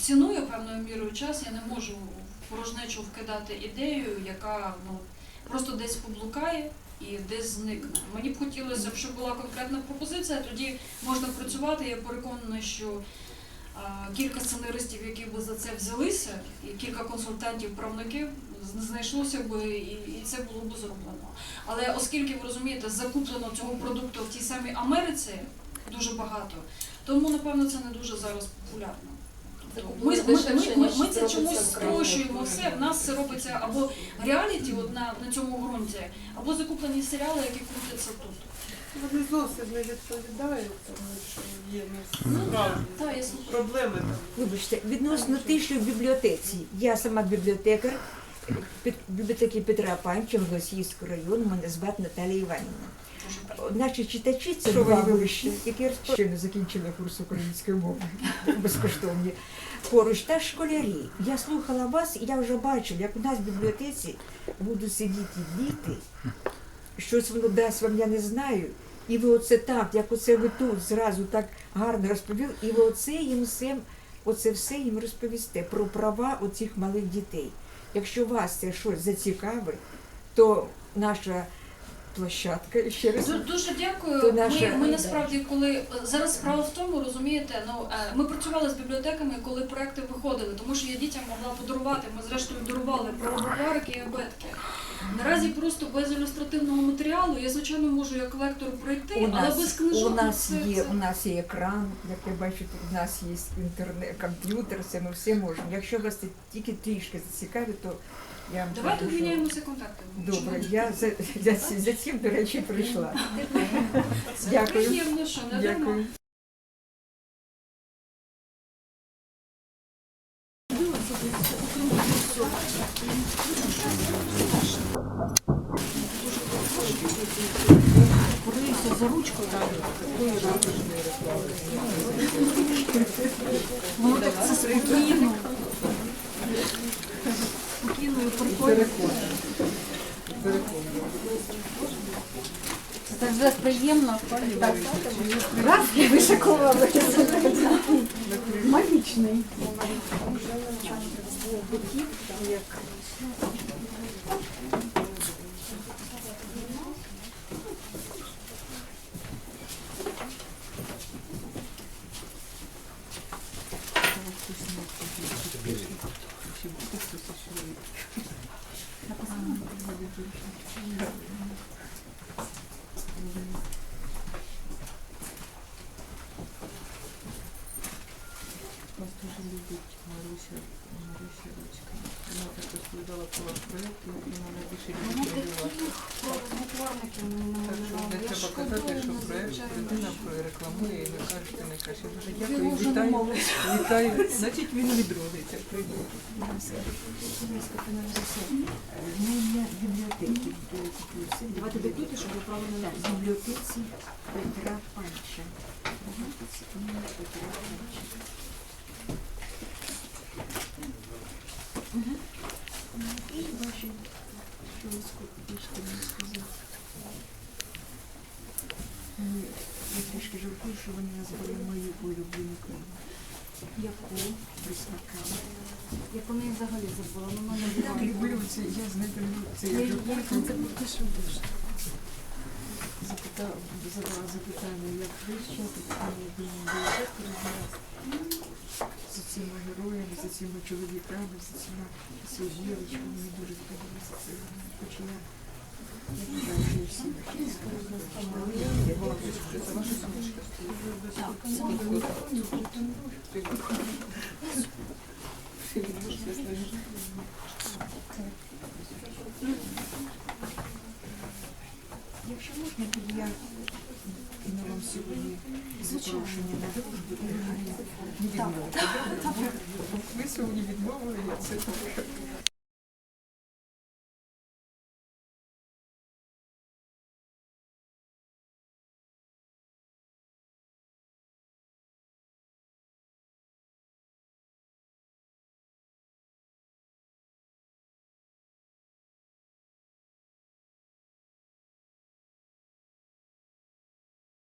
ціную певною мірою час, я не можу в порожнечу вкидати ідею, яка ну, просто десь поблукає і десь зникне. Мені б хотілося, б, щоб була конкретна пропозиція, тоді можна працювати. Я переконана, що кілька сценаристів, які би за це взялися, і кілька консультантів, правників знайшлося і, і це було б зроблено. Але оскільки ви розумієте, закуплено цього продукту в тій самій Америці дуже багато, тому напевно це не дуже зараз популярно. Ми, ми, ми, ми, ми це чомусь спрощуємо все. В нас це робиться або реаліті от на, на цьому ґрунті, або закуплені серіали, які крутяться тут. Вони зовсім не відповідають, тому що є Ну, насправді Так, я проблеми там. Вибачте, відносно тиші в бібліотеці. Я сама бібліотекар бібліотеки Петра Панча Голосіївського району, мене звати Наталія Іванівна. Наші читачі це два вищі, які щойно закінчили курс української мови безкоштовні. Поруч та школярі. Я слухала вас, і я вже бачила, як у нас в бібліотеці будуть сидіти діти, щось воно дасть вам, я не знаю. І ви оце так, як оце ви тут зразу так гарно розповіли, і ви оце їм всім, оце все їм розповісте про права оцих малих дітей. Якщо вас це щось зацікавить, то наша площадка ще раз. Ду- Дуже дякую. Наша- Ми, ми насправді, коли зараз справа в тому, розумієте, ну е, ми працювали з бібліотеками, коли проекти виходили, тому що я дітям могла подарувати. Ми зрештою дарували правоварики і абетки. Наразі просто без ілюстративного матеріалу я звичайно можу як лектор пройти, У але без нас, книжок у нас це, є, це... у нас є екран, як ви бачите, у нас є інтернет, комп'ютер, все ми все можемо. Якщо вас це тільки трішки зацікавить, то я вам Давайте кажу, що- обміняємося контактами. Добре, я за, за, ці- за цим, до речі, прийшла. Це Дякую. приємно, що не дарма. Дякую. Борися за ручку. Воно так це спокійно. Спокійно і прикольно. Це так приємно. Раз і вишикували. Магічний. Вас дуже любить Маруся, Маруся Руцька. Вона так розповідала про ваш проєкт, і вона найбільше любить малювати. Так що не треба казати, що проєкт людина прорекламує і ви кажете найкраще. Дуже дякую, вітаю. Вітаю. Значить він відродиться. Прийде. Знання бібліотеки. Давайте допіти, щоб ви правильно на бібліотеці Петра Панча. Бібліотеці імені Петра Панча. Мгм. І ваші, що ви скажете мені сказати. Ні, Я трішки жалкую, що вони назвали мою улюблену книгу. Яку? Присмака. Я про неї взагалі забула, ну мене Так люблю це, я знаєте, це я люблю. це підпишу дуже. Запитав, задала запитання, як вищати, пані бібліотекарі зараз з цими героями, з цими чоловіками, з цими жіночками, мені дуже сподобалося це. Хоч я Якщо можна, то я на вам сьогодні запрошення на дружбу. Не відмовити. Ви сьогодні відмовили, я це